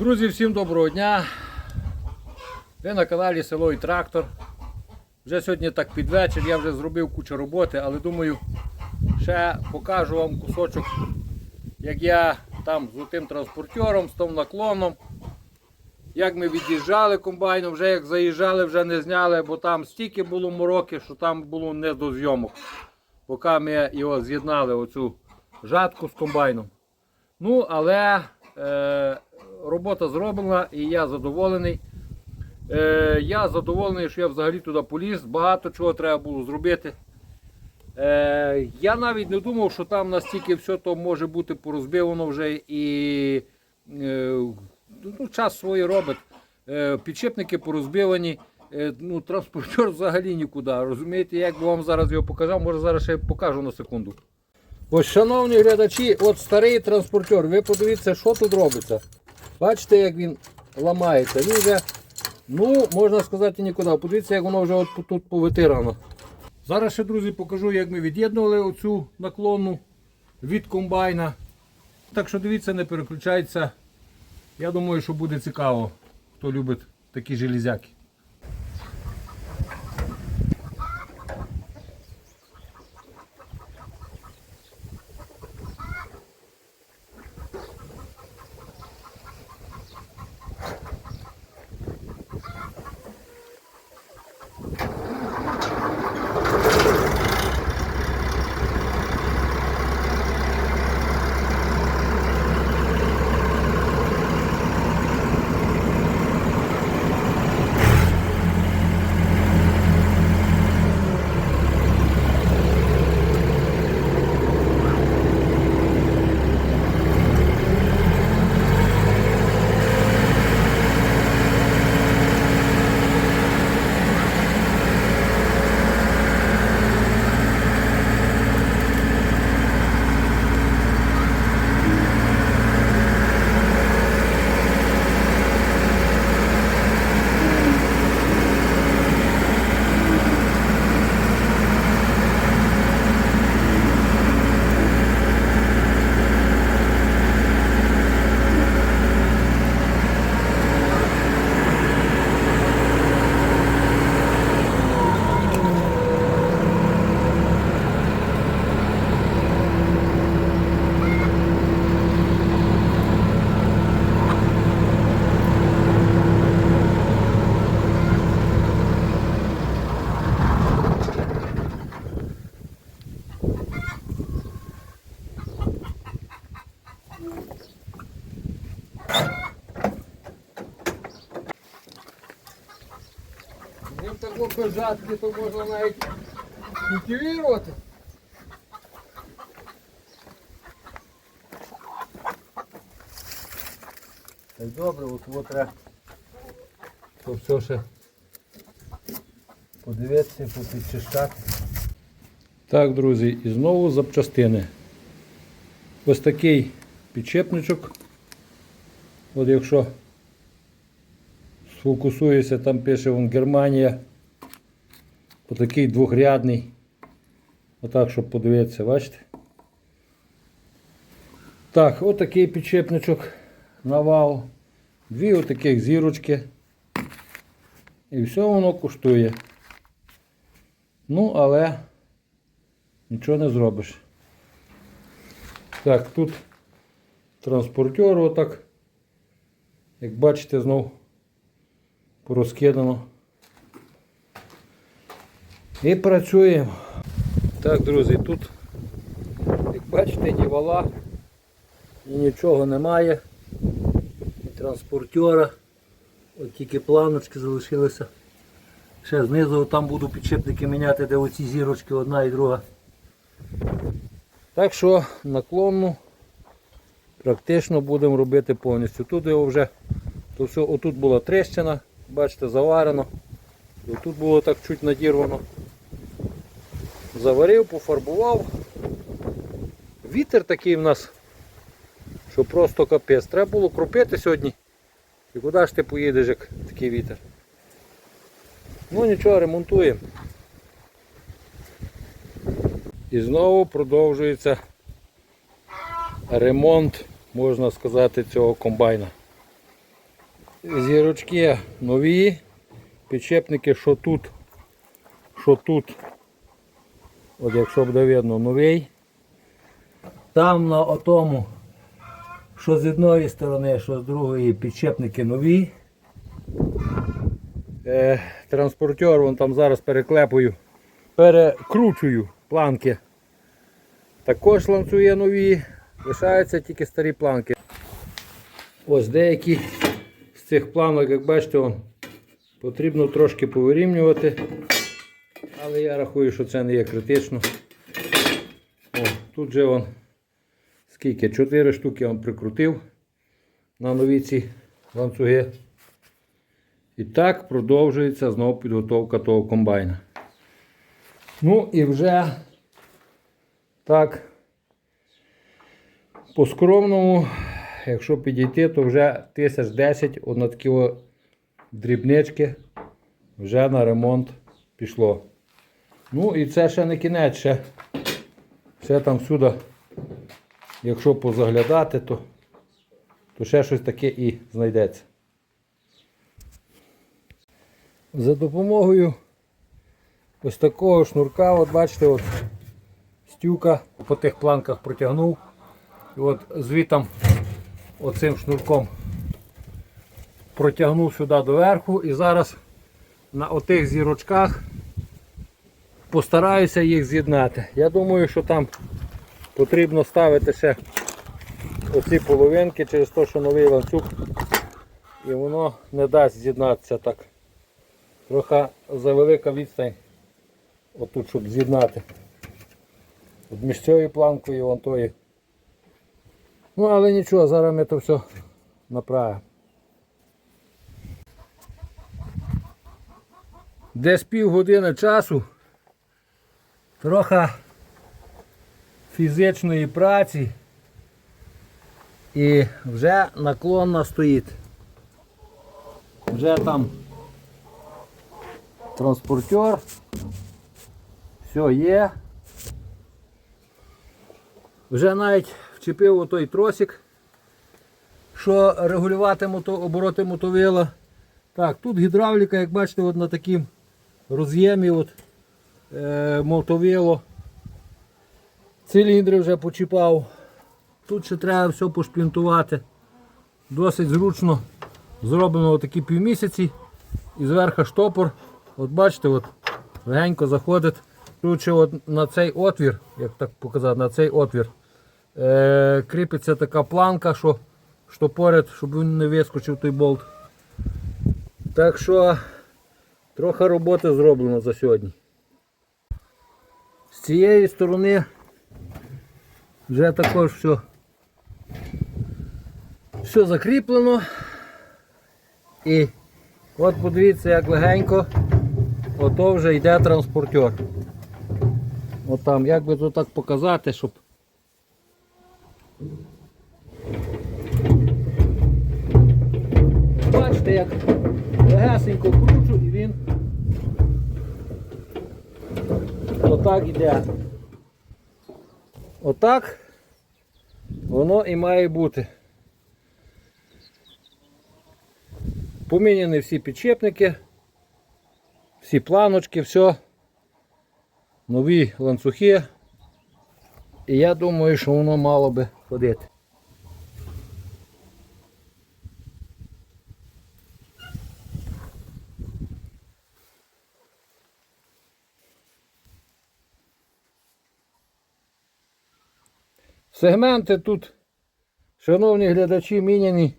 Друзі, всім доброго дня. Ви на каналі Село і Трактор. Вже сьогодні так під вечір, я вже зробив кучу роботи, але думаю, ще покажу вам кусочок, як я там з тим транспортером, з тим наклоном. Як ми від'їжджали комбайном, вже як заїжджали, вже не зняли, бо там стільки було мороки, що там було не до зйомок. Поки ми його з'єднали, оцю жатку з комбайном. Ну, але е, робота зроблена і я задоволений. Е, я задоволений, що я взагалі туди поліз. Багато чого треба було зробити. Е, я навіть не думав, що там настільки все то може бути порозбивано вже і е, ну, час своє робить. Е, підшипники порозбивані. Е, ну, транспортер взагалі нікуди. Розумієте, як би вам зараз його показав, може зараз ще покажу на секунду. Ось, шановні глядачі, от старий транспортер, ви подивіться, що тут робиться. Бачите, як він ламається. Він вже, ну, можна сказати, нікуди. Подивіться, як воно вже от тут повитирано. Зараз ще, друзі, покажу, як ми від'єднували оцю наклонну від комбайна. Так що дивіться, не переключається. Я думаю, що буде цікаво, хто любить такі железяки. Ним такого пожатки, то можна навіть культивувати. Так добре, от от треба то все ще подивитися, попідчищати. Так, друзі, і знову запчастини. Ось такий підчепничок. От якщо сфокусується, там пише вон Германія. Отакий двохрядний. Отак, щоб подивитися, бачите? Так, отакий підчепничок на вал. Дві отаких зірочки. І все воно коштує. Ну, але нічого не зробиш. Так, тут транспортер отак. Як бачите, знов порозкидано. І працюємо. Так, друзі, тут, як бачите, ні вала, ні нічого немає. Ні транспортера. От тільки планочки залишилися. Ще знизу там буду підшипники міняти, де оці зірочки одна і друга. Так що наклонну практично будемо робити повністю. Тут його вже то все, отут була трещина, бачите, заварено. Тут було так чуть надірвано. Заварив, пофарбував. Вітер такий в нас, що просто капець. Треба було кропити сьогодні. І куди ж ти поїдеш, як такий вітер? Ну нічого, ремонтуємо. І знову продовжується ремонт, можна сказати, цього комбайна. Зірочки нові. Підчепники, що тут, що тут. От якщо буде видно, новий. Там на отому, що з одної сторони, що з другої підчепники нові. Е, транспортер вон там зараз переклепую, перекручую планки. Також ланцює нові, лишаються тільки старі планки. Ось деякі з цих планок, як бачите, потрібно трошки повирівнювати. Але я рахую, що це не є критично. О, тут же вон скільки? 4 штуки вам прикрутив на нові ці ланцюги. І так продовжується знову підготовка того комбайна. Ну і вже так по скромному, якщо підійти, то вже 1010 одна дрібнички вже на ремонт пішло. Ну і це ще не кінець, ще, ще там сюди, якщо позаглядати, то, то ще щось таке і знайдеться. За допомогою ось такого шнурка, от бачите, от стюка по тих планках протягнув. І от звітом оцим шнурком протягнув сюди до верху і зараз на отих зірочках постараюся їх з'єднати. Я думаю, що там потрібно ставити ще оці половинки через те, що новий ланцюг і воно не дасть з'єднатися так. Трохи завелика відстань отут, щоб з'єднати. От між цією планкою і вон тою. Ну, але нічого, зараз ми то все направимо. Десь півгодини часу, трохи фізичної праці і вже наклонна стоїть. Вже там транспортер. Все є. Вже навіть вчепив отой тросик, що регулювати мото, обороти мотовила. Так, тут гідравліка, як бачите, от на таким роз'ємі от, е, мотовило. Циліндри вже почіпав. Тут ще треба все пошплінтувати. Досить зручно зроблено такі півмісяці. І зверху штопор. От бачите, от легенько заходить. Тут ще от на цей отвір, як так показати, на цей отвір е, кріпиться така планка, що штопорить, щоб він не вискочив той болт. Так що трохи роботи зроблено за сьогодні. З цієї сторони вже також все, все закріплено. І от подивіться, як легенько ото вже йде транспортер. От там, як би тут так показати, щоб. Бачите, як легесенько кручу і він отак йде. Отак воно і має бути. Поміняні всі підчепники, всі планочки, все. Нові ланцюги. І я думаю, що воно мало би ходити. Сегменти тут, шановні глядачі, міняні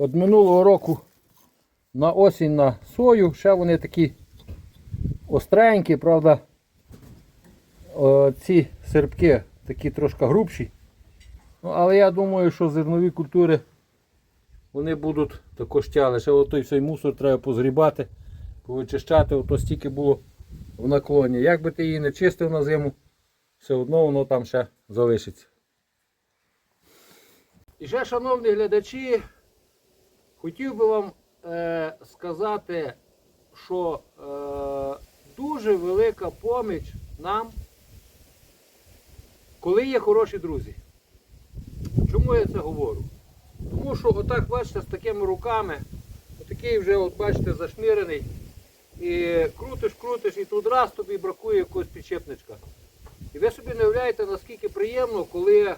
від минулого року на осінь на сою. Ще вони такі остренькі, правда. Ці серпки такі трошки грубші. Ну, але я думаю, що зернові культури вони будуть також тяли. Ще отой цей мусор треба позгрібати, повичищати, ото стільки було в наклоні. Як би ти її не чистив на зиму, все одно воно там ще залишиться. І ще, шановні глядачі, хотів би вам е, сказати, що е, дуже велика поміч нам, коли є хороші друзі. Чому я це говорю? Тому що отак, бачите, з такими руками такий вже, от бачите, зашмірений. І крутиш, крутиш, і тут раз тобі бракує якогось підчепничка. І ви собі не уявляєте, наскільки приємно, коли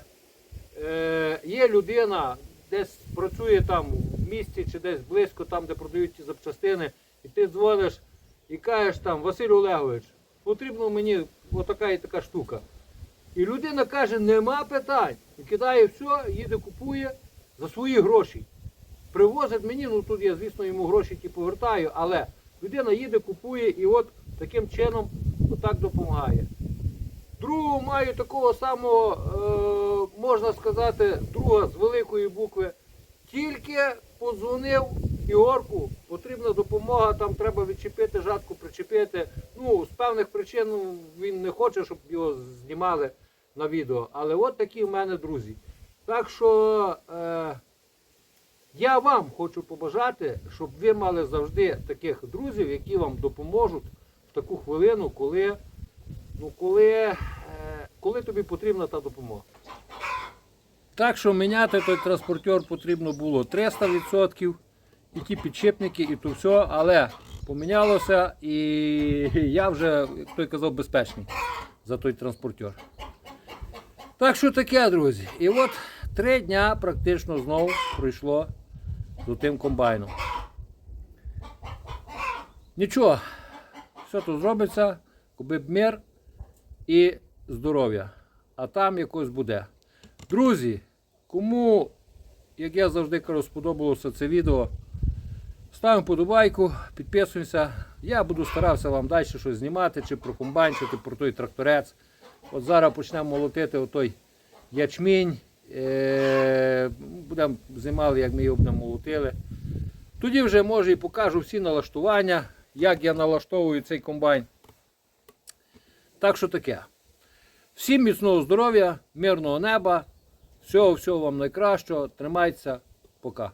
е, є людина, десь працює там в місті чи десь близько, там, де продають ті запчастини, і ти дзвониш і кажеш там, Василь Олегович, потрібно мені отака і така штука. І людина каже, нема питань. І кидає все, їде, купує за свої гроші. Привозить мені, ну тут я, звісно, йому гроші ті повертаю, але людина їде, купує і от таким чином отак допомагає. Другого маю такого самого, е, можна сказати, друга з великої букви. Тільки подзвонив Ігорку, потрібна допомога, там треба відчепити жатку, причепити. Ну, з певних причин він не хоче, щоб його знімали на відео. Але от такі в мене друзі. Так що е, я вам хочу побажати, щоб ви мали завжди таких друзів, які вам допоможуть в таку хвилину, коли, ну, коли, коли тобі потрібна та допомога. Так що міняти той транспортер потрібно було 300%, і ті підшипники, і то все, але помінялося і я вже, як той казав, безпечний за той транспортер. Так що таке, друзі. І от три дня практично знову пройшло з тим комбайном. Нічого, все тут зробиться, коби б мир і здоров'я. А там якось буде. Друзі, кому, як я завжди кажу, сподобалося це відео, ставимо подобайку, підписуємося. Я буду старатися вам далі щось знімати, чи про комбайн, чи про той тракторець. От зараз почнемо молотити отой ячмінь. Е, будемо знімали, як ми його будемо молотили. Тоді вже може і покажу всі налаштування, як я налаштовую цей комбайн. Так що таке. Всім міцного здоров'я, мирного неба. Всього, всього вам найкращого. Тримайтеся. Пока.